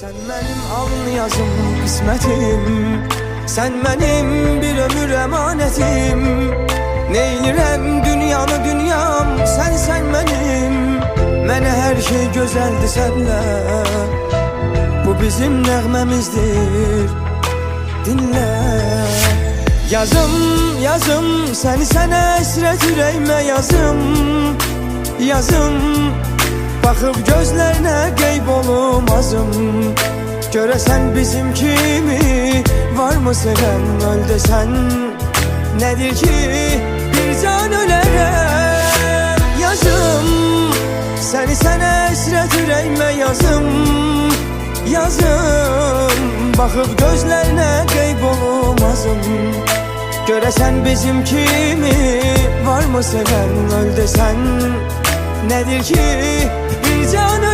Sen benim alın yazım kısmetim. Sen benim bir ömür emanetim. Neylirem dünyanı dünyam Sen sen benim. Mene her şey güzeldi senle Bu bizim nəğməmizdir Dinle. Yazım, yazım Seni sana esret yüreğime yazım. Yazım Baxıb gözlərinə qeyb olmazım. Görəsən bizim kimi Varmı sevən öl desən Nədir ki bir can ölərəm Yazım Səni sənə əsrət ürəyimə yazım. Yazım Baxıb gözlərinə qeyb olmazım. Görəsən bizim kimi Varmı sevən öl desən Nedir ki bir can